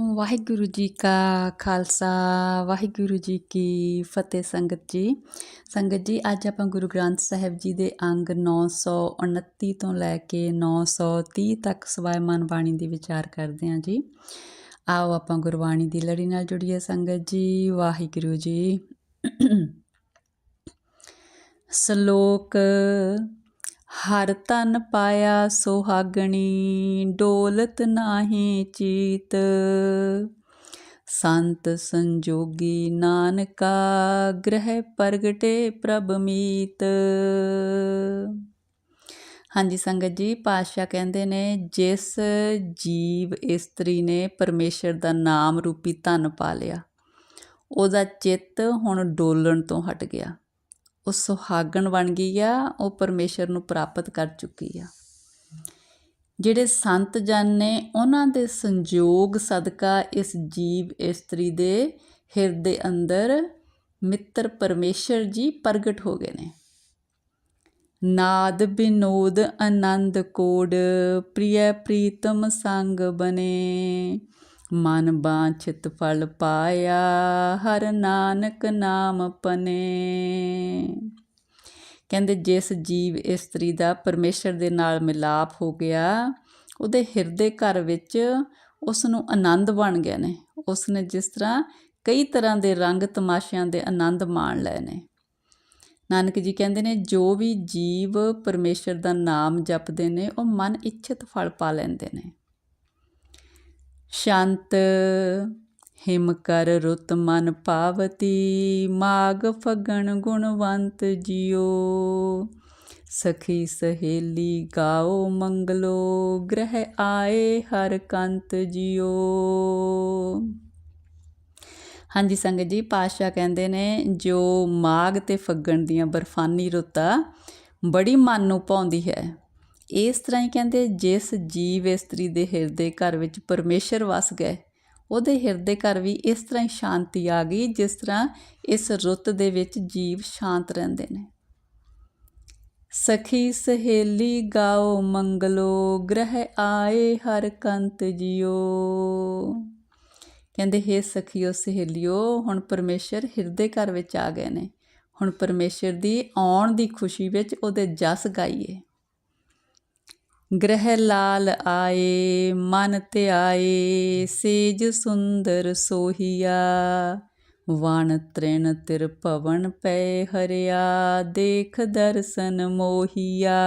ਵਾਹਿਗੁਰੂ ਜੀ ਕਾ ਖਾਲਸਾ, ਵਾਹਿਗੁਰੂ ਜੀ ਕੀ ਫਤਿਹ ਸੰਗਤ ਜੀ। ਸੰਗਤ ਜੀ, ਅੱਜ ਆਪਾਂ ਗੁਰੂ ਗ੍ਰੰਥ ਸਾਹਿਬ ਜੀ ਦੇ ਅੰਗ 929 ਤੋਂ ਲੈ ਕੇ 930 ਤੱਕ ਸਵਾਇਮਾਨ ਬਾਣੀ ਦੇ ਵਿਚਾਰ ਕਰਦੇ ਹਾਂ ਜੀ। ਆਓ ਆਪਾਂ ਗੁਰਬਾਣੀ ਦੀ ਲੜੀ ਨਾਲ ਜੁੜੀਏ ਸੰਗਤ ਜੀ, ਵਾਹਿਗੁਰੂ ਜੀ। ਸ਼ਲੋਕ ਹਰ ਤਨ ਪਾਇਆ ਸੁਹਾਗਣੀ, ਡੋਲਤ ਨਾਹੀ ਚੀਤ। ਸੰਤ ਸੰਜੋਗੀ ਨਾਨਕਾ, ਗ੍ਰਹਿ ਪ੍ਰਗਟੇ ਪ੍ਰਭ ਮੀਤ। ਹਾਂਜੀ, ਸੰਗਤ ਜੀ, ਪਾਤਸ਼ਾਹ ਕਹਿੰਦੇ ਨੇ, ਜਿਸ ਜੀਵ ਇਸਤਰੀ ਨੇ ਪਰਮੇਸ਼ਰ ਦਾ ਨਾਮ ਰੂਪੀ ਧਨ ਪਾ ਲਿਆ, ਉਹਦਾ ਚਿੱਤ ਹੁਣ ਡੋਲਣ ਤੋਂ ਹਟ ਗਿਆ। ਉਹ ਸੁਹਾਗਣ ਬਣ ਗਈ ਆ, ਉਹ ਪਰਮੇਸ਼ਰ ਨੂੰ ਪ੍ਰਾਪਤ ਕਰ ਚੁੱਕੀ ਆ। ਜਿਹੜੇ ਸੰਤ ਜਨ ਨੇ ਉਹਨਾਂ ਦੇ ਸੰਜੋਗ ਸਦਕਾ ਇਸ ਜੀਵ ਇਸਤਰੀ ਦੇ ਹਿਰਦੇ ਅੰਦਰ ਮਿੱਤਰ ਪਰਮੇਸ਼ਰ ਜੀ ਪ੍ਰਗਟ ਹੋ ਗਏ ਨੇ। ਨਾਦ ਬਿਨੋਦ ਆਨੰਦ ਕੋਡ, ਪ੍ਰਿਯ ਪ੍ਰੀਤਮ ਸੰਗ ਬਨੇ। ਮਨ ਬਾਛਿਤ ਫਲ ਪਾਇਆ, ਹਰ ਨਾਨਕ ਨਾਮ ਪਨੇ। ਕਹਿੰਦੇ, ਜਿਸ ਜੀਵ ਇਸਤਰੀ ਦਾ ਪਰਮੇਸ਼ਰ ਦੇ ਨਾਲ ਮਿਲਾਪ ਹੋ ਗਿਆ, ਉਹਦੇ ਹਿਰਦੇ ਘਰ ਵਿੱਚ ਉਸ ਨੂੰ ਆਨੰਦ ਬਣ ਗਿਆ ਨੇ। ਉਸ ਨੇ ਜਿਸ ਤਰ੍ਹਾਂ ਕਈ ਤਰ੍ਹਾਂ ਦੇ ਰੰਗ ਤਮਾਸ਼ਿਆਂ ਦੇ ਆਨੰਦ ਮਾਣ ਲਏ ਨੇ। ਨਾਨਕ ਜੀ ਕਹਿੰਦੇ ਨੇ, ਜੋ ਵੀ ਜੀਵ ਪਰਮੇਸ਼ਰ ਦਾ ਨਾਮ ਜਪਦੇ ਨੇ, ਉਹ ਮਨ ਇੱਛਿਤ ਫਲ ਪਾ ਲੈਂਦੇ ਨੇ। ਸ਼ਾਂਤ, ਹਿਮ ਕਰ ਰੁਤ ਮਨ ਪਾਵਤੀ, ਮਾਗ ਫਗਣ ਗੁਣਵੰਤ ਜਿਉ। ਸਖੀ ਸਹੇਲੀ ਗਾਓ ਮੰਗਲੋ, ਗ੍ਰਹਿ ਆਏ ਹਰ ਕੰਤ ਜਿਉ। ਹਾਂਜੀ ਸੰਗਤ ਜੀ ਪਾਸ਼ਾ ਕਹਿੰਦੇ ਨੇ, ਜੋ ਮਾਗ ਤੇ ਫੱਗਣ ਦੀਆਂ ਬਰਫਾਨੀ ਰੁੱਤਾਂ ਬੜੀ ਮਨ ਨੂੰ ਪਾਉਂਦੀ ਹੈ। ਇਸ ਤਰ੍ਹਾਂ ਹੀ ਕਹਿੰਦੇ ਜਿਸ ਜੀਵ ਇਸਤਰੀ ਦੇ ਹਿਰਦੇ ਘਰ ਵਿੱਚ ਪਰਮੇਸ਼ਰ ਵਸ ਗਏ, ਉਹਦੇ ਹਿਰਦੇ ਘਰ ਵੀ ਇਸ ਤਰ੍ਹਾਂ ਹੀ ਸ਼ਾਂਤੀ ਆ ਗਈ ਜਿਸ ਤਰ੍ਹਾਂ ਇਸ ਰੁੱਤ ਦੇ ਵਿੱਚ ਜੀਵ ਸ਼ਾਂਤ ਰਹਿੰਦੇ ਨੇ। ਸਖੀ ਸਹੇਲੀ ਗਾਓ ਮੰਗਲੋ, ਗ੍ਰਹਿ ਆਏ ਹਰ ਕੰਤ ਜਿਉ। ਕਹਿੰਦੇ ਹੈ ਸਖੀਓ ਸਹੇਲਿਓ, ਹੁਣ ਪਰਮੇਸ਼ਰ ਹਿਰਦੇ ਘਰ ਵਿੱਚ ਆ ਗਏ ਨੇ। ਹੁਣ ਪਰਮੇਸ਼ਰ ਦੀ ਆਉਣ ਦੀ ਖੁਸ਼ੀ ਵਿੱਚ ਉਹਦੇ ਜਸ ਗਾਈਏ। ਗ੍ਰਹਿ ਲਾਲ ਆਏ, ਮਨ ਤੇ ਆਏ ਸੇਜ ਸੁੰਦਰ ਸੋਹੀਆ। ਵਣ ਤ੍ਰਿਣ ਤਿਰ ਭਵਨ ਪੈ ਹਰਿਆ, ਦੇਖ ਦਰਸ਼ਨ ਮੋਹੀਆ।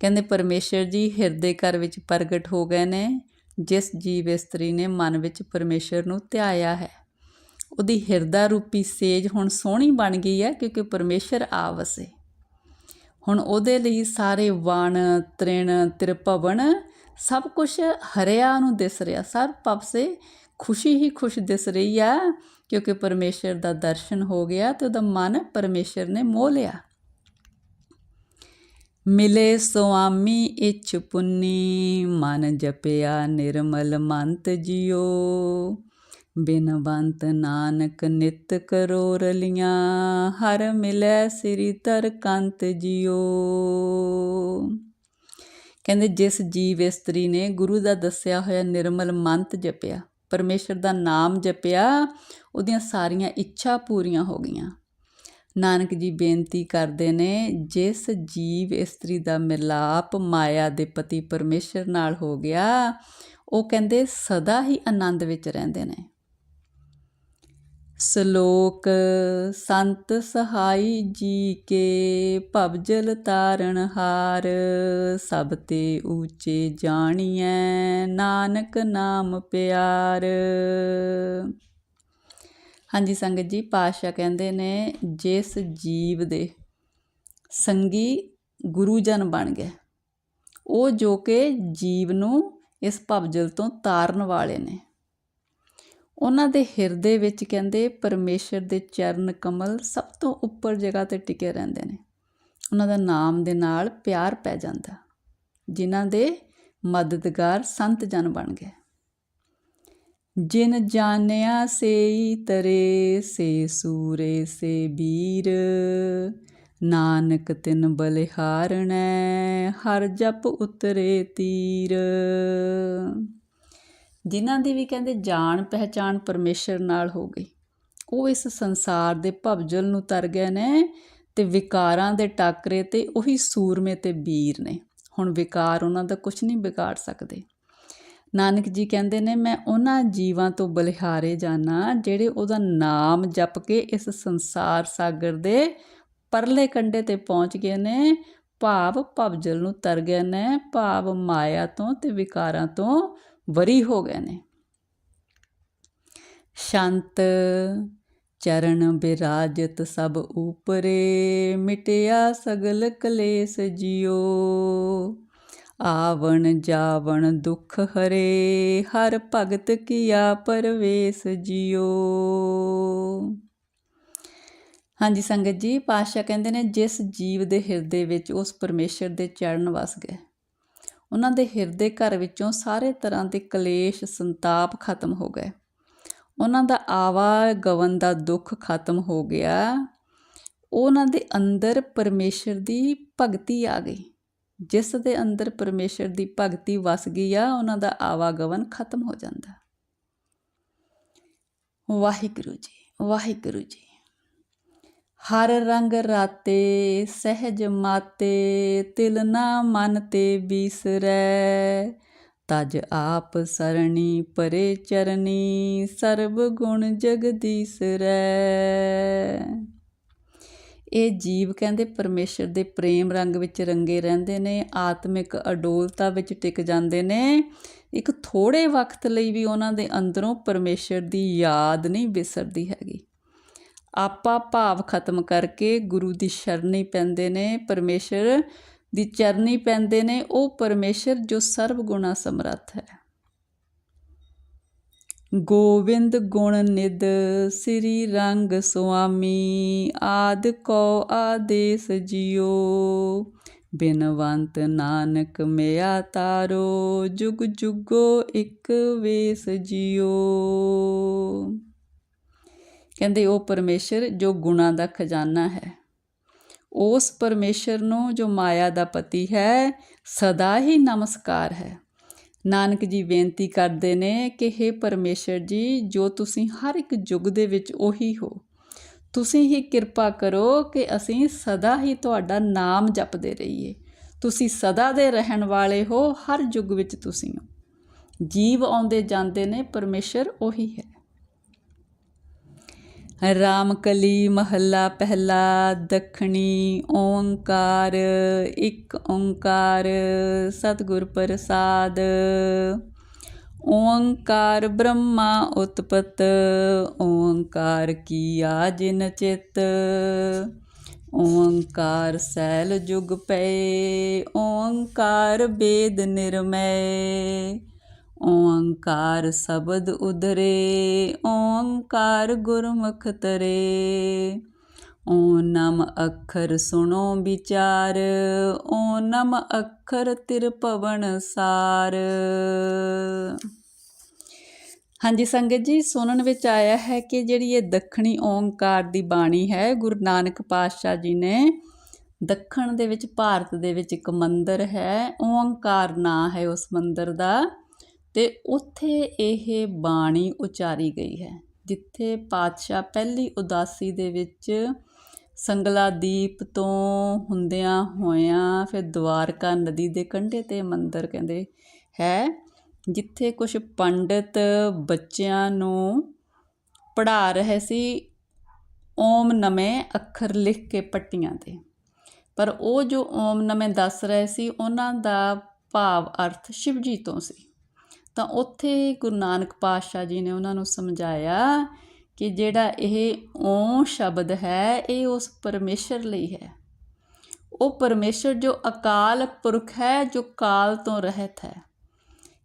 ਕਹਿੰਦੇ ਪਰਮੇਸ਼ਰ ਜੀ, ਹਿਰਦੇ ਘਰ ਵਿੱਚ ਪ੍ਰਗਟ ਹੋ ਗਏ ਨੇ। ਜਿਸ ਜੀਵ ਇਸਤਰੀ ਨੇ ਮਨ ਵਿੱਚ ਪਰਮੇਸ਼ਰ ਨੂੰ ਧਿਆਇਆ ਹੈ। ਉਹਦੀ ਹਿਰਦਾ ਰੂਪੀ ਸੇਜ ਹੁਣ ਸੋਹਣੀ ਬਣ ਗਈ ਹੈ ਕਿਉਂਕਿ ਪਰਮੇਸ਼ਰ ਆ ਵਸੇ। ਹੁਣ ਉਹਦੇ ਲਈ ਸਾਰੇ ਵਣ, ਤ੍ਰਿਣ ਤ੍ਰਿਪਵਨ ਸਭ ਕੁਝ ਹਰਿਆ ਨੂੰ ਦਿਸ ਰਿਹਾ। ਸਭ ਪਾਸੇ ਖੁਸ਼ੀ ਹੀ ਖੁਸ਼ ਦਿਸ ਰਹੀ ਆ ਕਿਉਂਕਿ ਪਰਮੇਸ਼ਰ ਦਾ ਦਰਸ਼ਨ ਹੋ ਗਿਆ ਤੇ ਉਹਦਾ ਮਨ ਪਰਮੇਸ਼ਰ ਨੇ ਮੋਹ ਲਿਆ। ਮਿਲੇ ਸੁਆਮੀ ਇਛ ਪੁੰਨੀ, ਮਨ ਜਪਿਆ ਨਿਰਮਲ ਮੰਤ ਜਿਓ ਬਿਨਵੰਤ ਨਾਨਕ ਨਿਤ ਕਰੋ ਰਲੀਆਂ ਹਰ ਮਿਲੈ ਸ੍ਰੀ ਤਰ ਕੰਤ ਜਿਉ। ਕਹਿੰਦੇ ਜਿਸ ਜੀਵ ਇਸਤਰੀ ਨੇ ਗੁਰੂ ਦਾ ਦੱਸਿਆ ਹੋਇਆ ਨਿਰਮਲ ਮੰਤ ਜਪਿਆ, ਪਰਮੇਸ਼ਰ ਦਾ ਨਾਮ ਜਪਿਆ, ਉਹਦੀਆਂ ਸਾਰੀਆਂ ਇੱਛਾ ਪੂਰੀਆਂ ਹੋ ਗਈਆਂ। ਨਾਨਕ ਜੀ ਬੇਨਤੀ ਕਰਦੇ ਨੇ, ਜਿਸ ਜੀਵ ਇਸਤਰੀ ਦਾ ਮਿਲਾਪ ਮਾਇਆ ਦੇ ਪਤੀ ਪਰਮੇਸ਼ਰ ਨਾਲ ਹੋ ਗਿਆ, ਉਹ ਕਹਿੰਦੇ ਸਦਾ ਹੀ ਆਨੰਦ ਵਿੱਚ ਰਹਿੰਦੇ ਨੇ। ਸ਼ਲੋਕ ਸੰਤ ਸਹਾਈ ਜੀ ਕੇ ਭਵਜਲ ਤਾਰਨ ਹਾਰ, ਸਭ ਤੇ ਊਚੇ ਜਾਣੀਐ ਨਾਨਕ ਨਾਮ ਪਿਆਰ। ਹਾਂਜੀ ਸੰਗਤ ਜੀ ਪਾਸ਼ਾ ਕਹਿੰਦੇ ਨੇ, ਜਿਸ ਜੀਵ ਦੇ ਸੰਗੀ ਗੁਰੂਜਨ ਬਣ ਗਏ, ਉਹ ਜੋ ਕਿ ਜੀਵ ਨੂੰ ਇਸ ਭਵਜਲ ਤੋਂ ਤਾਰਨ ਵਾਲੇ ਨੇ। ਉਹਨਾਂ ਦੇ ਹਿਰਦੇ ਵਿੱਚ ਕਹਿੰਦੇ ਪਰਮੇਸ਼ਰ ਦੇ ਚਰਨ ਕਮਲ ਸਭ ਤੋਂ ਉੱਪਰ ਜਗ੍ਹਾ ਤੇ ਟਿਕੇ ਰਹਿੰਦੇ ਨੇ। ਉਹਨਾਂ ਦਾ ਨਾਮ ਦੇ ਨਾਲ ਪਿਆਰ ਪੈ ਜਾਂਦਾ, ਜਿਨ੍ਹਾਂ ਦੇ ਮਦਦਗਾਰ ਸੰਤ ਜਨ ਬਣ ਗਏ। ਜਿਨ ਜਾਣਿਆ ਸੇਈ ਤਰੇ ਸੇ ਸੂਰੇ, ਸੇ ਵੀਰ ਨਾਨਕ ਤਿਨ ਬਲਿਹਾਰਣੈ ਹਰ ਜਪ ਉਤਰੇ ਤੀਰ। ਜਿਨ੍ਹਾਂ ਦੀ ਵੀ ਕਹਿੰਦੇ ਜਾਣ ਪਹਿਚਾਣ ਪਰਮੇਸ਼ਰ ਨਾਲ ਹੋ ਗਈ। ਉਹ ਇਸ ਸੰਸਾਰ ਦੇ ਭਵਜਲ ਨੂੰ ਤਰ ਗਏ ਨੇ ਤੇ ਵਿਕਾਰਾਂ ਦੇ ਟਾਕਰੇ ਤੇ ਉਹੀ ਸੂਰਮੇ ਤੇ ਵੀਰ ਨੇ। ਹੁਣ ਵਿਕਾਰ ਉਹਨਾਂ ਦਾ ਕੁਝ ਨਹੀਂ ਵਿਗਾੜ ਸਕਦੇ। ਨਾਨਕ ਜੀ ਕਹਿੰਦੇ ਨੇ, ਮੈਂ ਉਹਨਾਂ ਜੀਵਾਂ ਤੋਂ ਬਲਿਹਾਰੇ ਜਾਣਾ ਜਿਹੜੇ ਉਹਦਾ ਨਾਮ ਜਪ ਕੇ ਇਸ ਸੰਸਾਰ ਸਾਗਰ ਦੇ ਪਰਲੇ ਕੰਢੇ ਤੇ ਪਹੁੰਚ ਗਏ ਨੇ। ਭਾਵ ਭਵਜਲ ਨੂੰ ਤਰ ਗਏ ਨੇ। ਭਾਵ ਮਾਇਆ ਤੋਂ ਤੇ ਵਿਕਾਰਾਂ ਤੋਂ ਵਰੀ ਹੋ ਗਏ ਨੇ। ਸ਼ਾਂਤ ਚਰਨ ਬਿਰਾਜਤ ਸਭ ਉਪਰੇ, ਮਿਟਿਆ ਸਗਲ ਕਲੇਸ਼ ਜਿਉ। ਆਵਣ ਜਾਵਣ ਦੁਖ ਹਰੇ, ਹਰ ਭਗਤ ਕੀਆ ਪਰਵੇਸ ਜਿਉ। ਹਾਂਜੀ ਸੰਗਤ ਜੀ, ਪਾਤਸ਼ਾਹ ਕਹਿੰਦੇ ਨੇ, ਜਿਸ ਜੀਵ ਦੇ ਹਿਰਦੇ ਵਿੱਚ ਉਸ ਪਰਮੇਸ਼ਰ ਦੇ ਚਰਨ ਵਸ ਗਏ ਉਹਨਾਂ ਦੇ ਹਿਰਦੇ ਘਰ ਵਿੱਚੋਂ ਸਾਰੇ ਤਰ੍ਹਾਂ ਦੇ ਕਲੇਸ਼, ਸੰਤਾਪ ਖਤਮ ਹੋ ਗਏ। ਉਹਨਾਂ ਦਾ ਆਵਾ ਗਵਨ ਦਾ ਦੁੱਖ ਖਤਮ ਹੋ ਗਿਆ। ਉਹਨਾਂ ਦੇ ਅੰਦਰ ਪਰਮੇਸ਼ਰ ਦੀ ਭਗਤੀ ਆ ਗਈ। ਜਿਸ ਦੇ ਅੰਦਰ ਪਰਮੇਸ਼ਰ ਦੀ ਭਗਤੀ ਵਸ ਗਈ ਆ, ਉਹਨਾਂ ਦਾ ਆਵਾਗਮਨ ਖਤਮ ਹੋ ਜਾਂਦਾ। ਵਾਹਿਗੁਰੂ ਜੀ ਵਾਹਿਗੁਰੂ ਜੀ। ਹਰ ਰੰਗ ਰਾਤੇ, ਸਹਿਜ ਮਾਤੇ, ਤਿਲ ਨਾ ਮਨ ਤੇ ਬੀਸਰੈ। ਤਜ ਆਪ ਸਰਣੀ ਪਰੇ ਚਰਨੀ ਸਰਬ ਗੁਣ ਜਗਦੀਸਰੈ ਇਹ ਜੀਵ ਕਹਿੰਦੇ ਪਰਮੇਸ਼ਰ ਦੇ ਪ੍ਰੇਮ ਰੰਗ ਵਿੱਚ ਰੰਗੇ ਰਹਿੰਦੇ ਨੇ, ਆਤਮਿਕ ਅਡੋਲਤਾ ਵਿੱਚ ਟਿਕ ਜਾਂਦੇ ਨੇ। ਇੱਕ ਥੋੜੇ ਵਕਤ ਲਈ ਵੀ ਉਹਨਾਂ ਦੇ ਅੰਦਰੋਂ ਪਰਮੇਸ਼ਰ ਦੀ ਯਾਦ ਨਹੀਂ ਵਿਸਰਦੀ ਹੈਗੀ। ਆਪਾ ਭਾਵ ਖਤਮ ਕਰਕੇ ਗੁਰੂ ਦੀ ਸ਼ਰਣੀ ਪੈਂਦੇ ਨੇ, ਪਰਮੇਸ਼ਰ ਦੀ ਚਰਨੀ ਪੈਂਦੇ ਨੇ, ਉਹ ਪਰਮੇਸ਼ਰ ਜੋ ਸਰਬ ਗੁਣਾ ਸਮਰੱਥ ਹੈ। ਗੋਬਿੰਦ ਗੁਣ ਨਿਦ ਸ੍ਰੀ ਰੰਗ ਸੁਆਮੀ, ਆਦ ਕੋ ਆਦੇਸ ਜਿਉ। ਬਿਨਵੰਤ ਨਾਨਕ ਮਿਆ ਤਾਰੋ, ਜੁਗ ਜੁਗੋ ਇਕ ਵੇਸ ਜਿਉ। ਕਹਿੰਦੇ ਉਹ ਪਰਮੇਸ਼ਰ ਜੋ ਗੁਣਾ ਦਾ ਖਜ਼ਾਨਾ ਹੈ। ਉਸ ਪਰਮੇਸ਼ਰ ਨੂੰ ਜੋ ਮਾਇਆ ਦਾ ਪਤੀ ਹੈ, ਸਦਾ ਹੀ ਨਮਸਕਾਰ ਹੈ। ਨਾਨਕ ਜੀ ਬੇਨਤੀ ਕਰਦੇ ਨੇ ਕਿ हे ਪਰਮੇਸ਼ਰ ਜੀ, ਜੋ ਤੁਸੀਂ ਹਰ ਇੱਕ ਯੁੱਗ ਦੇ ਵਿੱਚ ਉਹੀ ਹੋ, ਤੁਸੀਂ ਹੀ ਕਿਰਪਾ ਕਰੋ ਕਿ ਅਸੀਂ ਸਦਾ ਹੀ ਤੁਹਾਡਾ ਨਾਮ ਜਪਦੇ ਰਹੀਏ। ਤੁਸੀਂ ਸਦਾ ਦੇ ਰਹਿਣ ਵਾਲੇ ਹੋ, ਹਰ ਯੁੱਗ ਵਿੱਚ ਤੁਸੀਂ ਹੋ। ਜੀਵ ਆਉਂਦੇ ਜਾਂਦੇ ਨੇ, ਪਰਮੇਸ਼ਰ ਉਹੀ ਹੈ। ਰਾਮਕਲੀ ਮਹੱਲਾ ਪਹਿਲਾ, ਦਖਣੀ ਓੰਕਾਰ, ਇੱਕ ਓੰਕਾਰ, ਸਤਿਗੁਰ ਪ੍ਰਸਾਦ। ਓੰਕਾਰ ਬ੍ਰਹਮਾ ਉਤਪਤ, ਓੰਕਾਰ ਕੀਆ ਜਿਨ ਚਿਤ। ਓੰਕਾਰ ਸੈਲ ਜੁਗ ਪਏ, ਓੰਕਾਰ ਬੇਦ ਨਿਰਮੈ। ਓੰਕਾਰ ਸ਼ਬਦ ਉਧਰੇ, ਓੰਕਾਰ ਗੁਰਮੁਖ ਤਰੇ। ਓ ਨਮ ਅੱਖਰ ਸੁਣੋ ਵਿਚਾਰ, ਓ ਨਮ ਅੱਖਰ ਤਿਰਪਵਨ ਸਾਰ। ਹਾਂਜੀ ਸੰਗਤ ਜੀ, ਸੁਣਨ ਵਿੱਚ ਆਇਆ ਹੈ ਕਿ ਜਿਹੜੀ ਇਹ ਦੱਖਣੀ ਓੰਕਾਰ ਦੀ ਬਾਣੀ ਹੈ, ਗੁਰੂ ਨਾਨਕ ਪਾਤਸ਼ਾਹ ਜੀ ਨੇ ਦੱਖਣ ਦੇ ਵਿੱਚ, ਭਾਰਤ ਦੇ ਵਿੱਚ ਇੱਕ ਮੰਦਿਰ ਹੈ, ਓੰਕਾਰ ਨਾਂ ਹੈ ਉਸ ਮੰਦਿਰ ਦਾ। ਤੇ ਉੱਥੇ ਇਹ ਬਾਣੀ ਉਚਾਰੀ ਗਈ ਹੈ, ਜਿੱਥੇ ਪਾਤਸ਼ਾਹ ਪਹਿਲੀ ਉਦਾਸੀ ਦੇ ਵਿੱਚ ਸੰਗਲਾਦੀਪ ਤੋਂ ਹੁੰਦਿਆਂ ਹੋਇਆਂ ਫਿਰ ਦਵਾਰਕਾ ਨਦੀ ਦੇ ਕੰਢੇ ਤੇ ਮੰਦਿਰ ਕਹਿੰਦੇ ਹੈ, ਜਿੱਥੇ ਕੁਝ ਪੰਡਿਤ ਬੱਚਿਆਂ ਨੂੰ ਪੜ੍ਹਾ ਰਹੇ ਸੀ ਓਮ ਨਮੇ ਅੱਖਰ ਲਿਖ ਕੇ ਪੱਟੀਆਂ ਤੇ। ਪਰ ਉਹ ਜੋ ਓਮ ਨਮੇ ਦੱਸ ਰਹੇ ਸੀ, ਉਹਨਾਂ ਦਾ ਭਾਵ ਅਰਥ ਸ਼ਿਵਜੀ ਤੋਂ ਸੀ। ਤਾਂ ਉੱਥੇ ਗੁਰੂ ਨਾਨਕ ਪਾਤਸ਼ਾਹ ਜੀ ਨੇ ਉਹਨਾਂ ਨੂੰ ਸਮਝਾਇਆ ਕਿ ਜਿਹੜਾ ਇਹ ਓਮ ਸ਼ਬਦ ਹੈ, ਇਹ ਉਸ ਪਰਮੇਸ਼ਰ ਲਈ ਹੈ। ਉਹ ਪਰਮੇਸ਼ਰ ਜੋ ਅਕਾਲ ਪੁਰਖ ਹੈ, ਜੋ ਕਾਲ ਤੋਂ ਰਹਿਤ ਹੈ।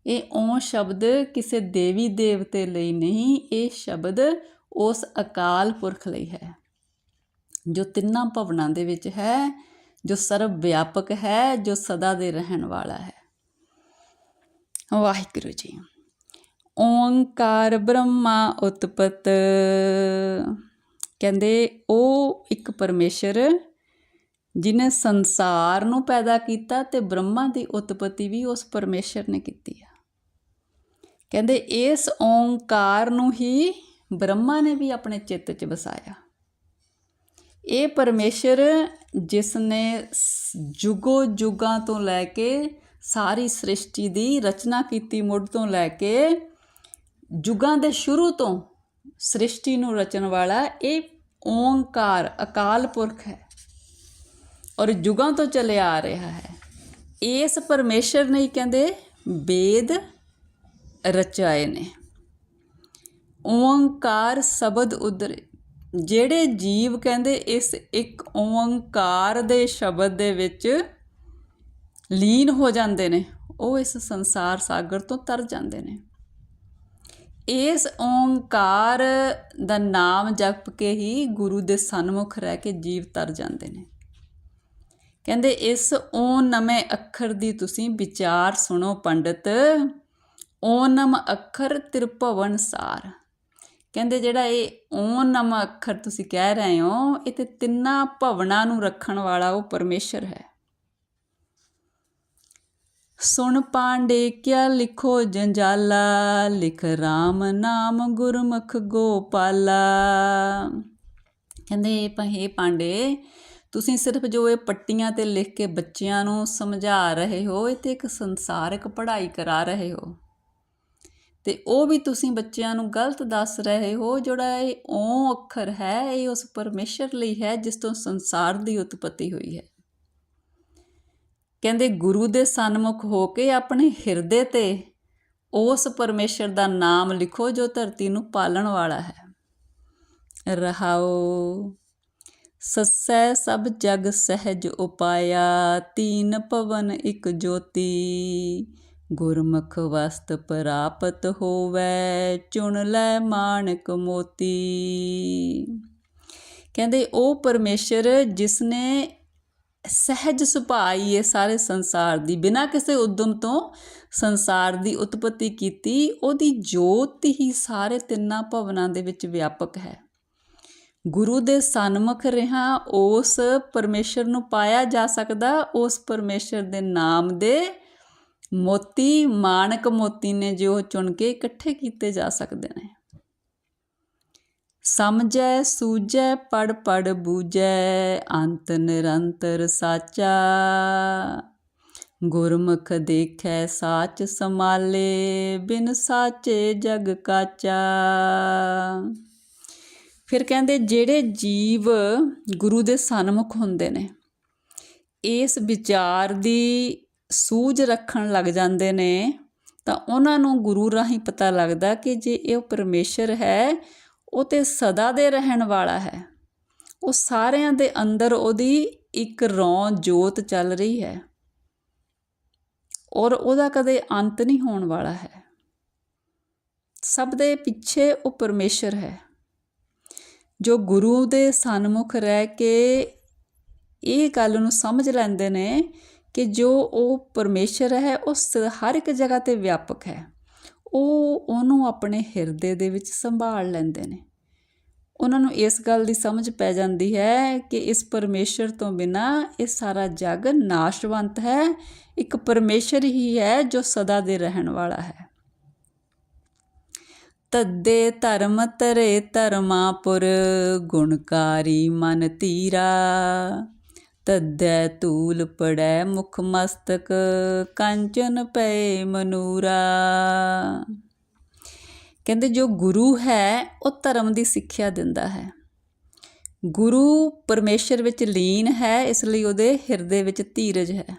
ਇਹ ਓਮ ਸ਼ਬਦ ਕਿਸੇ ਦੇਵੀ ਦੇਵਤੇ ਲਈ ਨਹੀਂ, ਇਹ ਸ਼ਬਦ ਉਸ ਅਕਾਲ ਪੁਰਖ ਲਈ ਹੈ। ਜੋ ਤਿੰਨਾਂ ਭਵਨਾਂ ਦੇ ਵਿੱਚ ਹੈ, ਜੋ ਸਰਵ ਵਿਆਪਕ ਹੈ, ਜੋ ਸਦਾ ਦੇ ਰਹਿਣ ਵਾਲਾ ਹੈ। ਵਾਹਿਗੁਰੂ ਜੀ। ਓੰਕਾਰ ਬ੍ਰਹਮਾ ਉਤਪਤ। ਕਹਿੰਦੇ, ਉਹ ਇੱਕ ਪਰਮੇਸ਼ਰ ਜਿਨੇ ਸੰਸਾਰ ਨੂੰ ਪੈਦਾ ਕੀਤਾ ਤੇ ਬ੍ਰਹਮਾ ਦੀ ਉਤਪਤੀ ਵੀ ਉਸ ਪਰਮੇਸ਼ਰ ਨੇ ਕੀਤੀ ਆ। ਕਹਿੰਦੇ, ਇਸ ਓੰਕਾਰ ਨੂੰ ਹੀ ਬ੍ਰਹਮਾ ਨੇ ਵੀ ਆਪਣੇ ਚਿੱਤ 'ਚ ਵਸਾਇਆ। ਇਹ ਪਰਮੇਸ਼ਰ ਜਿਸ ਨੇ ਸ- ਜੁਗੋ ਜੁਗਾਂ ਤੋਂ ਲੈ ਕੇ ਸਾਰੀ ਸ੍ਰਿਸ਼ਟੀ ਦੀ ਰਚਨਾ ਕੀਤੀ ਮੁੱਢ ਤੋਂ ਲੈ ਕੇ ਜੁਗਾਂ ਦੇ ਸ਼ੁਰੂ ਤੋਂ ਸ੍ਰਿਸ਼ਟੀ ਨੂੰ ਰਚਣ ਵਾਲਾ ਇਹ ਓੰਕਾਰ ਅਕਾਲ ਪੁਰਖ ਹੈ ਔਰ ਜੁਗਾਂ ਤੋਂ ਚਲੇ ਆ ਰਿਹਾ ਹੈ। ਇਸ ਪਰਮੇਸ਼ਰ ਨੇ ਕਹਿੰਦੇ ਵੇਦ ਰਚਾਏ ਨੇ। ਓੰਕਾਰ ਸ਼ਬਦ ਉਦਰੇ ਜਿਹੜੇ ਜੀਵ ਕਹਿੰਦੇ ਇਸ ਇੱਕ ਓੰਕਾਰ ਦੇ ਸ਼ਬਦ ਦੇ ਵਿੱਚ ਲੀਨ ਹੋ ਜਾਂਦੇ ਨੇ, ਉਹ ਇਸ ਸੰਸਾਰ ਸਾਗਰ ਤੋਂ ਤਰ ਜਾਂਦੇ ਨੇ। ਇਸ ਓੰਕਾਰ ਦਾ ਨਾਮ ਜਪ ਕੇ ਹੀ ਗੁਰੂ ਦੇ ਸਨਮੁਖ ਰਹਿ ਕੇ ਜੀਵ ਤਰ ਜਾਂਦੇ ਨੇ। ਕਹਿੰਦੇ, ਇਸ ਓ ਨਵੇਂ ਅੱਖਰ ਦੀ ਤੁਸੀਂ ਵਿਚਾਰ ਸੁਣੋ ਪੰਡਿਤ ਓ ਨਮ ਅੱਖਰ ਤ੍ਰਿਭਵਨ ਸਾਰ। ਕਹਿੰਦੇ, ਜਿਹੜਾ ਇਹ ਓ ਨਮ ਅੱਖਰ ਤੁਸੀਂ ਕਹਿ ਰਹੇ ਹੋ, ਇਹ ਤੇ ਤਿੰਨਾਂ ਭਵਨਾਂ ਨੂੰ ਰੱਖਣ ਵਾਲਾ ਉਹ ਪਰਮੇਸ਼ਰ ਹੈ। ਸੁਣ ਪਾਂਡੇ ਕਿਆ ਲਿਖੋ ਜੰਜਾਲਾ, ਲਿਖ RAM ਨਾਮ ਗੁਰਮੁਖ ਗੋਪਾਲਾ। ਕਹਿੰਦੇ ਪਹੇ ਪਾਂਡੇ, ਤੁਸੀਂ ਸਿਰਫ ਜੋ ਇਹ ਪੱਟੀਆਂ ਤੇ ਲਿਖ ਕੇ ਬੱਚਿਆਂ ਨੂੰ ਸਮਝਾ ਰਹੇ ਹੋ, ਇਹ ਤੇ ਇੱਕ ਸੰਸਾਰਿਕ ਪੜ੍ਹਾਈ ਕਰਾ ਰਹੇ ਹੋ। ਤੇ ਉਹ ਵੀ ਤੁਸੀਂ ਬੱਚਿਆਂ ਨੂੰ ਗਲਤ ਦੱਸ ਰਹੇ ਹੋ, ਜਿਹੜਾ ਇਹ ਓ ਅੱਖਰ ਹੈ, ਇਹ ਉਸ ਪਰਮੇਸ਼ਰ ਲਈ ਹੈ, ਜਿਸ ਤੋਂ ਸੰਸਾਰ ਦੀ ਉਤਪਤੀ ਹੋਈ ਹੈ। ਕਹਿੰਦੇ ਗੁਰੂ ਦੇ ਸਨਮੁਖ ਹੋ ਕੇ ਆਪਣੇ ਹਿਰਦੇ ਤੇ ਉਸ ਪਰਮੇਸ਼ਰ ਦਾ ਨਾਮ ਲਿਖੋ ਜੋ ਧਰਤੀ ਨੂੰ ਪਾਲਣ ਵਾਲਾ ਹੈ। ਰਹਾਓ, ਸਸੈ ਸਭ ਜਗ ਸਹਿਜ ਉਪਾਇਆ, ਤੀਨ ਪਵਨ ਇਕ ਜੋਤੀ। ਗੁਰਮੁਖ ਵਸਤ ਪ੍ਰਾਪਤ ਹੋਵੇ, ਚੁਣ ਲੈ ਮਾਨਕ ਮੋਤੀ। ਕਹਿੰਦੇ ਉਹ ਪਰਮੇਸ਼ਰ ਜਿਸਨੇ ਸਹਿਜ ਸਹਿਜ ਹੀ ਇਹ ਸਾਰੇ ਸੰਸਾਰ ਦੀ, ਬਿਨਾਂ ਕਿਸੇ ਉਦਮ ਤੋਂ ਸੰਸਾਰ ਦੀ ਉਤਪਤੀ ਕੀਤੀ, ਉਹਦੀ ਜੋਤ ਹੀ ਸਾਰੇ ਤਿੰਨਾਂ ਭਵਨਾਂ ਦੇ ਵਿੱਚ ਵਿਆਪਕ ਹੈ। ਗੁਰੂ ਦੇ ਸਨਮੁਖ ਰਹਾ, ਉਸ ਪਰਮੇਸ਼ਰ ਨੂੰ ਪਾਇਆ ਜਾ ਸਕਦਾ, ਉਸ ਪਰਮੇਸ਼ਰ ਦੇ ਨਾਮ ਦੇ ਮੋਤੀ ਮਾਨਕ ਮੋਤੀ ਨੇ ਜੋ ਚੁਣ ਕੇ ਇਕੱਠੇ ਕੀਤੇ ਜਾ ਸਕਦੇ ਨੇ। ਸਮਝੈ, ਸੂਝੈ ਪੜ ਪੜ ਬੂਝੈ, ਅੰਤ ਨਿਰੰਤਰ ਸਾਚਾ। ਗੁਰਮੁਖ ਦੇਖੈ, ਸਾਚ ਸਮਾਲੇ ਬਿਨ ਸਾਚੇ ਜਗ ਕਾਚਾ। ਫਿਰ ਕਹਿੰਦੇ, ਜਿਹੜੇ ਜੀਵ ਗੁਰੂ ਦੇ ਸਨਮੁਖ ਹੁੰਦੇ ਨੇ, ਇਸ ਵਿਚਾਰ ਦੀ ਸੂਝ ਰੱਖਣ ਲੱਗ ਜਾਂਦੇ ਨੇ, ਤਾਂ ਉਹਨਾਂ ਨੂੰ ਗੁਰੂ ਰਾਹੀਂ ਪਤਾ ਲੱਗਦਾ ਕਿ ਜੇ ਇਹ ਪਰਮੇਸ਼ਰ ਹੈ ਉਹ ਤੇ ਸਦਾ ਦੇ ਰਹਿਣ ਵਾਲਾ ਹੈ। ਉਹ ਸਾਰਿਆਂ ਦੇ ਅੰਦਰ ਉਹਦੀ ਇੱਕ ਰੌਂ ਜੋਤ ਚੱਲ ਰਹੀ ਹੈ। ਔਰ ਉਹਦਾ ਕਦੇ ਅੰਤ ਨਹੀਂ ਹੋਣ ਵਾਲਾ ਹੈ। ਸਭ ਦੇ ਪਿੱਛੇ ਉਹ ਪਰਮੇਸ਼ਰ ਹੈ। ਜੋ ਗੁਰੂ ਦੇ ਸਨਮੁਖ ਰਹਿ ਕੇ ਇਹ ਗੱਲ ਨੂੰ ਸਮਝ ਲੈਂਦੇ ਨੇ ਕਿ ਜੋ ਉਹ ਪਰਮੇਸ਼ਰ ਹੈ, ਉਹ ਸ- ਹਰ ਇੱਕ ਜਗ੍ਹਾ ਤੇ ਵਿਆਪਕ ਹੈ। ਉਹ ਉਹਨੂੰ ਆਪਣੇ ਹਿਰਦੇ ਦੇ ਵਿੱਚ ਸੰਭਾਲ ਲੈਂਦੇ ਨੇ। ਉਹਨਾਂ ਨੂੰ ਇਸ ਗੱਲ ਦੀ ਸਮਝ ਪੈ ਜਾਂਦੀ ਹੈ ਕਿ ਇਸ ਪਰਮੇਸ਼ਰ ਤੋਂ ਬਿਨਾ ਇਹ ਸਾਰਾ ਜਗ ਨਾਸ਼ਵੰਤ ਹੈ। ਇੱਕ ਪਰਮੇਸ਼ਰ ਹੀ ਹੈ ਜੋ ਸਦਾ ਦੇ ਰਹਿਣ ਵਾਲਾ ਹੈ। ਤੱਦੇ ਧਰਮ ਤਰੇ ਧਰਮਾਪੁਰ ਗੁਣਕਾਰੀ ਮਨ ਤੀਰਾ। ਤੱਦੈ ਧੂਲ ਪੜੈ ਮੁਖ ਮਸਤਕ, ਕੰਚਨ ਪਏ ਮਨੂਰਾ। ਕਹਿੰਦੇ ਜੋ ਗੁਰੂ ਹੈ, ਉਹ ਧਰਮ ਦੀ ਸਿੱਖਿਆ ਦਿੰਦਾ ਹੈ। ਗੁਰੂ ਪਰਮੇਸ਼ਰ ਵਿੱਚ ਲੀਨ ਹੈ, ਇਸ ਲਈ ਉਹਦੇ ਹਿਰਦੇ ਵਿੱਚ ਧੀਰਜ ਹੈ।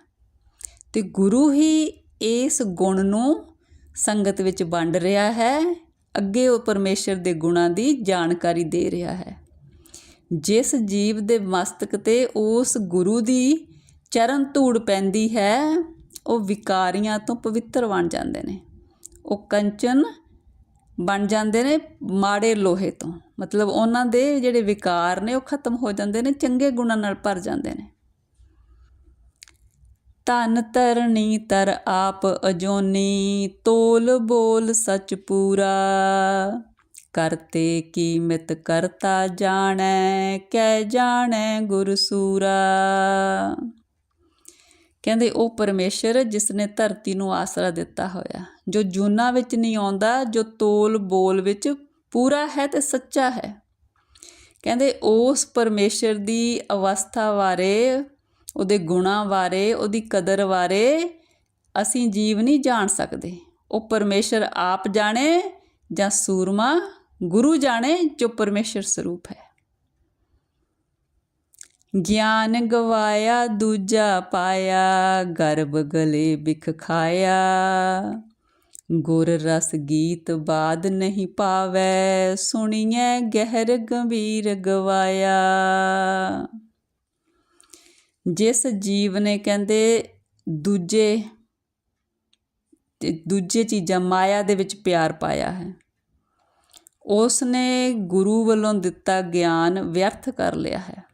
ਤੇ ਗੁਰੂ ਹੀ ਇਸ ਗੁਣ ਨੂੰ ਸੰਗਤ ਵਿੱਚ ਵੰਡ ਰਿਹਾ ਹੈ, ਅੱਗੇ ਉਹ ਪਰਮੇਸ਼ਰ ਦੇ ਗੁਣਾਂ ਦੀ ਜਾਣਕਾਰੀ ਦੇ ਰਿਹਾ ਹੈ। ਜਿਸ ਜੀਵ ਦੇ ਮਸਤਕ ਤੇ ਉਸ ਗੁਰੂ ਦੀ ਚਰਨ ਧੂੜ ਪੈਂਦੀ ਹੈ, ਉਹ ਵਿਕਾਰੀਆਂ ਤੋਂ ਪਵਿੱਤਰ ਬਣ ਜਾਂਦੇ ਨੇ। ਉਹ ਕੰਚਨ ਬਣ ਜਾਂਦੇ ਨੇ ਮਾੜੇ ਲੋਹੇ ਤੋਂ। ਮਤਲਬ ਉਹਨਾਂ ਦੇ ਜਿਹੜੇ ਵਿਕਾਰ ਨੇ, ਉਹ ਖਤਮ ਹੋ ਜਾਂਦੇ ਨੇ, ਚੰਗੇ ਗੁਣਾਂ ਨਾਲ ਭਰ ਜਾਂਦੇ ਨੇ। ਤਨ ਤਰਨੀ ਤਰ ਆਪ ਅਜੋਨੀ, ਤੋਲ ਬੋਲ ਸਚ ਪੂਰਾ। ਕਰਤੇ ਕੀਮਤ ਕਰਤਾ ਜਾਣੈ, ਕਹਿ ਜਾਣੈ ਗੁਰ ਸੂਰਾ। ਕਹਿੰਦੇ, ਉਹ ਪਰਮੇਸ਼ਰ ਜਿਸ ਨੇ ਧਰਤੀ ਨੂੰ ਆਸਰਾ ਦਿੱਤਾ ਹੋਇਆ, ਜੋ ਜੂਨਾ ਵਿੱਚ ਨਹੀਂ ਆਉਂਦਾ, ਜੋ ਤੋਲ ਬੋਲ ਵਿੱਚ ਪੂਰਾ ਹੈ ਤੇ ਸੱਚਾ ਹੈ। ਕਹਿੰਦੇ, ਉਸ ਪਰਮੇਸ਼ਰ ਦੀ ਅਵਸਥਾ ਬਾਰੇ ਉਹਦੇ ਗੁਣਾਂ ਬਾਰੇ ਉਹਦੀ ਕਦਰ ਬਾਰੇ ਅਸੀਂ ਜੀਵ ਨਹੀਂ ਜਾਣ ਸਕਦੇ। ਉਹ ਪਰਮੇਸ਼ਰ ਆਪ ਜਾਣੇ ਜਾਂ ਸੂਰਮਾ ਗੁਰੂ ਜਾਣੇ ਜੋ ਪਰਮੇਸ਼ਰ ਸਰੂਪ ਹੈ। ਗਿਆਨ ਗਵਾਇਆ, ਦੂਜਾ ਪਾਇਆ, ਗਰਭ ਗਲੇ ਬਿਖ ਖਾਇਆ। ਗੁਰ ਰਸ ਗੀਤ ਬਾਦ ਨਹੀਂ ਪਾਵੈ, ਸੁਣੀਐ ਗਹਿਰ ਗੰਭੀਰ ਗਵਾਇਆ। ਜਿਸ ਜੀਵ ਨੇ ਕਹਿੰਦੇ, ਦੂਜੇ ਦੂਜੇ ਚੀਜ਼ਾਂ ਮਾਇਆ ਦੇ ਵਿੱਚ ਪਿਆਰ ਪਾਇਆ ਹੈ। ਉਸ ਨੇ ਗੁਰੂ ਵੱਲੋਂ ਦਿੱਤਾ ਗਿਆਨ ਵਿਅਰਥ ਕਰ ਲਿਆ ਹੈ।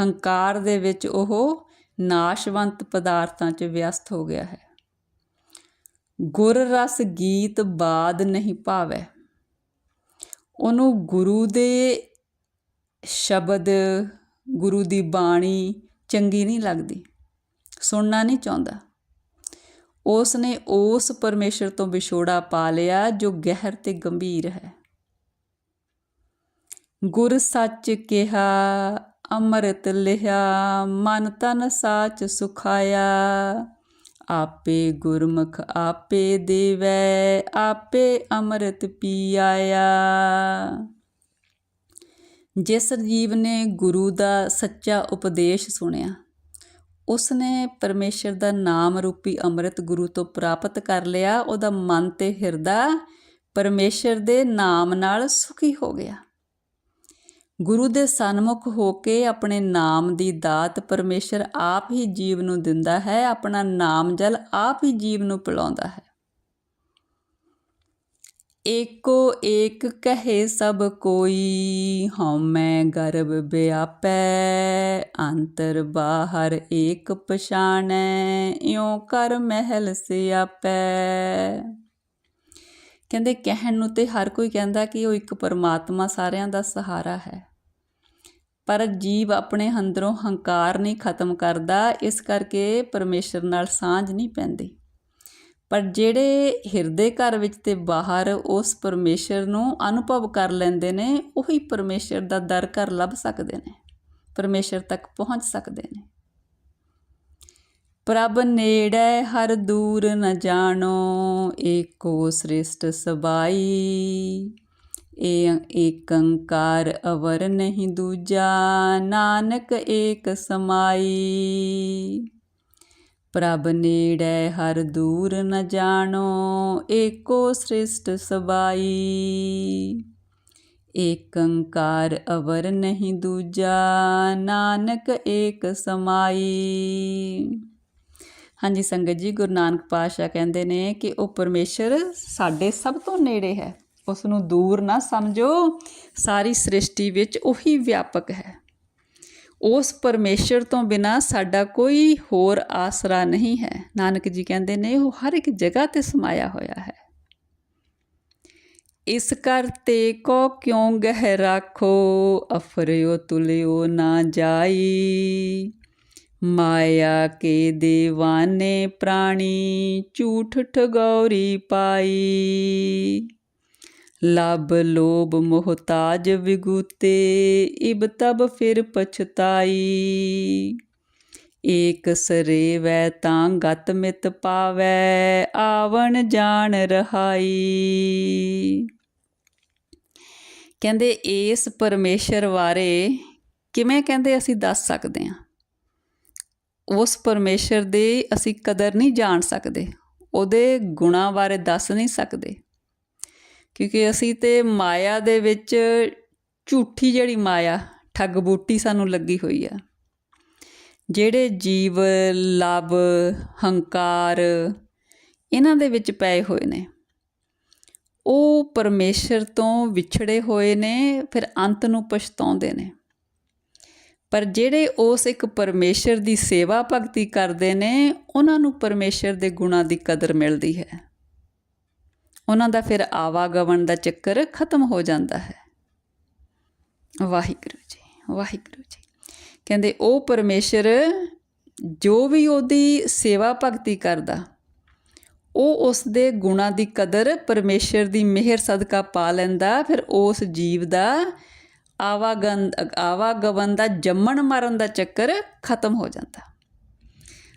ਹੰਕਾਰ ਦੇ ਵਿੱਚ ਉਹ ਨਾਸ਼ਵੰਤ ਪਦਾਰਥਾਂ 'ਚ ਵਿਅਸਤ ਹੋ ਗਿਆ ਹੈ। ਗੁਰ ਰਸ ਗੀਤ ਬਾਦ ਨਹੀਂ ਭਾਵੈ। ਉਹਨੂੰ ਗੁਰੂ ਦੇ ਸ਼ਬਦ, ਗੁਰੂ ਦੀ ਬਾਣੀ ਚੰਗੀ ਨਹੀਂ ਲੱਗਦੀ, ਸੁਣਨਾ ਨਹੀਂ ਚਾਹੁੰਦਾ। ਉਸ ਨੇ ਉਸ ਪਰਮੇਸ਼ਰ ਤੋਂ ਵਿਛੋੜਾ ਪਾ ਲਿਆ ਜੋ ਗਹਿਰ ਤੇ ਗੰਭੀਰ ਹੈ। ਗੁਰ ਸੱਚ ਕਿਹਾ, ਅੰਮ੍ਰਿਤ ਲਿਆ, ਮਨ ਤਨ ਸਾਚ ਸੁਖਾਇਆ। ਆਪੇ ਗੁਰਮੁਖ ਆਪੇ ਦੇਵੈ, ਆਪੇ ਅੰਮ੍ਰਿਤ ਪੀਆਇਆ। ਜਿਸ ਜੀਵ ਨੇ ਗੁਰੂ ਦਾ ਸੱਚਾ ਉਪਦੇਸ਼ ਸੁਣਿਆ ਉਸ ਨੇ ਪਰਮੇਸ਼ਰ ਦਾ ਨਾਮ ਰੂਪੀ ਅੰਮ੍ਰਿਤ ਗੁਰੂ ਤੋਂ ਪ੍ਰਾਪਤ ਕਰ ਲਿਆ। ਉਹਦਾ ਮਨ ਤੇ ਹਿਰਦਾ ਪਰਮੇਸ਼ਰ ਦੇ ਨਾਮ ਨਾਲ ਸੁਖੀ ਹੋ ਗਿਆ। ਗੁਰੂ ਦੇ ਸਨਮੁਖ ਹੋ ਕੇ ਆਪਣੇ ਨਾਮ ਦੀ ਦਾਤ ਪਰਮੇਸ਼ਰ ਆਪ ਹੀ ਜੀਵ ਨੂੰ ਦਿੰਦਾ ਹੈ, ਆਪਣਾ ਨਾਮ ਜਲ ਆਪ ਹੀ ਜੀਵ ਨੂੰ ਪਿਲਾਉਂਦਾ ਹੈ। ਏਕੋ ਏਕ ਕਹੇ ਸਭ ਕੋਈ ਹਉਮੈ ਗਰਭ ਵਿਆਪੈ ਅੰਤਰ ਬਾਹਰ ਏਕ ਪਛਾਣੈ, ਇਉ ਕਰ ਮਹਿਲ ਸਿਆਪੈ। ਕਹਿੰਦੇ ਕਹਿਣ ਨੂੰ ਤੇ ਹਰ ਕੋਈ ਕਹਿੰਦਾ ਕਿ ਉਹ ਇੱਕ ਪਰਮਾਤਮਾ ਸਾਰਿਆਂ ਦਾ ਸਹਾਰਾ ਹੈ। ਪਰ ਜੀਵ ਆਪਣੇ ਅੰਦਰੋਂ ਹੰਕਾਰ ਨਹੀਂ ਖਤਮ ਕਰਦਾ, ਇਸ ਕਰਕੇ ਪਰਮੇਸ਼ਰ ਨਾਲ ਸਾਂਝ ਨਹੀਂ ਪੈਂਦੀ। ਪਰ ਜਿਹੜੇ ਹਿਰਦੇ ਘਰ ਵਿੱਚ ਤੇ ਬਾਹਰ ਉਸ ਪਰਮੇਸ਼ਰ ਨੂੰ ਅਨੁਭਵ ਕਰ ਲੈਂਦੇ ਨੇ, ਉਹੀ ਪਰਮੇਸ਼ਰ ਦਾ ਦਰ ਘਰ ਲੱਭ ਸਕਦੇ ਨੇ, ਪਰਮੇਸ਼ਰ ਤੱਕ ਪਹੁੰਚ ਸਕਦੇ ਨੇ। ਪ੍ਰਭ ਨੇੜੇ ਹਰ ਦੂਰ ਨ ਜਾਣੋ, ਏਕੋ ਸ੍ਰਿਸ਼ਟ ਸਬਾਈ। ਏ ਏਕੰਕਾਰ ਅਵਰ ਨਹੀਂ ਦੂਜਾ, ਨਾਨਕ ਏਕ ਸਮਾਈ। ਪ੍ਰਭ ਨੇੜੇ ਹਰ ਦੂਰ ਨ ਜਾਣੋ, ਏਕੋ ਸ੍ਰਿਸ਼ਟ ਸਬਾਈ। ਏਕੰਕਾਰ ਅਵਰ ਨਹੀਂ ਦੂਜਾ, ਨਾਨਕ ਏਕ ਸਮਾਈ। ਹਾਂਜੀ, ਸੰਗਤ ਜੀ, ਗੁਰੂ ਨਾਨਕ ਪਾਤਸ਼ਾਹ ਕਹਿੰਦੇ ਨੇ ਕਿ ਉਹ ਪਰਮੇਸ਼ਰ ਸਾਡੇ ਸਭ ਤੋਂ ਨੇੜੇ ਹੈ। ਉਸ ਨੂੰ ਦੂਰ ਨਾ ਸਮਝੋ, ਸਾਰੀ ਸ੍ਰਿਸ਼ਟੀ ਵਿੱਚ ਉਹੀ ਵਿਆਪਕ ਹੈ। ਉਸ ਪਰਮੇਸ਼ਰ ਤੋਂ ਬਿਨਾ ਸਾਡਾ ਕੋਈ ਹੋਰ ਆਸਰਾ ਨਹੀਂ ਹੈ। ਨਾਨਕ ਜੀ ਕਹਿੰਦੇ ਨੇ, ਉਹ ਹਰ ਇੱਕ ਜਗ੍ਹਾ ਤੇ ਸਮਾਇਆ ਹੋਇਆ ਹੈ। ਇਸ ਕਰ ਤੇ ਕੋ ਕਿਉਂ ਗਹਿ ਰਾਖੋ, ਅਫਰਿਓ ਤੁਲਿਓ ਨਾ ਜਾਈ। ਮਾਇਆ ਕੇ دیਵਾਨੇ ਪ੍ਰਾਣੀ, ਝੂਠ ਠਗੌਰੀ ਪਾਈ। ਲਬ ਲੋਭ ਮੋਹਤਾਜ ਵਿਗੂਤੇ, ਇਬ ਤਬ ਫਿਰ ਪਛਤਾਈ। ਏਕ ਸਰੇ ਵੈ ਤਾਂ ਗਤ ਮਿਤ ਪਾਵੈ, ਆਵਣ ਜਾਣ ਰਹਾਈ। ਕਹਿੰਦੇ ਇਸ ਪਰਮੇਸ਼ਰ ਬਾਰੇ ਕਿਵੇਂ ਕਹਿੰਦੇ ਅਸੀਂ ਦੱਸ ਸਕਦੇ ਹਾਂ? ਉਸ ਪਰਮੇਸ਼ਰ ਦੇ ਅਸੀਂ ਕਦਰ ਨਹੀਂ ਜਾਣ ਸਕਦੇ, ਉਹਦੇ ਗੁਣਾਂ ਬਾਰੇ ਦੱਸ ਨਹੀਂ ਸਕਦੇ। ਕਿਉਂਕਿ ਅਸੀਂ ਤੇ ਮਾਇਆ ਦੇ ਵਿੱਚ ਝੂਠੀ ਜਿਹੜੀ ਮਾਇਆ, ਠੱਗ ਬੂਟੀ ਸਾਨੂੰ ਲੱਗੀ ਹੋਈ ਆ। ਜਿਹੜੇ ਜੀਵ ਲਬ ਹੰਕਾਰ ਇਹਨਾਂ ਦੇ ਵਿੱਚ ਪਏ ਹੋਏ ਨੇ। ਉਹ ਪਰਮੇਸ਼ਰ ਤੋਂ ਵਿਛੜੇ ਹੋਏ ਨੇ, ਫਿਰ ਅੰਤ ਨੂੰ ਪਛਤਾਉਂਦੇ ਨੇ। ਪਰ ਜਿਹੜੇ ਉਸ ਇੱਕ ਪਰਮੇਸ਼ਰ ਦੀ ਸੇਵਾ ਭਗਤੀ ਕਰਦੇ ਨੇ, ਉਹਨਾਂ ਨੂੰ ਪਰਮੇਸ਼ਰ ਦੇ ਗੁਣਾਂ ਦੀ ਕਦਰ ਮਿਲਦੀ ਹੈ। ਉਹਨਾਂ ਦਾ ਫਿਰ ਆਵਾਗਮਨ ਦਾ ਚੱਕਰ ਖਤਮ ਹੋ ਜਾਂਦਾ ਹੈ। ਵਾਹਿਗੁਰੂ ਜੀ ਵਾਹਿਗੁਰੂ ਜੀ। ਕਹਿੰਦੇ, ਉਹ ਪਰਮੇਸ਼ਰ ਜੋ ਵੀ ਉਹਦੀ ਸੇਵਾ ਭਗਤੀ ਕਰਦਾ, ਉਹ ਉਸ ਦੇ ਗੁਣਾਂ ਦੀ ਕਦਰ ਪਰਮੇਸ਼ਰ ਦੀ ਮਿਹਰ ਸਦਕਾ ਪਾ ਲੈਂਦਾ, ਫਿਰ ਉਸ ਜੀਵ ਦਾ ਆਵਾਗਨ ਆਵਾਗਵਨ ਦਾ ਜੰਮਣ ਮਰਨ ਦਾ ਚੱਕਰ ਖਤਮ ਹੋ ਜਾਂਦਾ।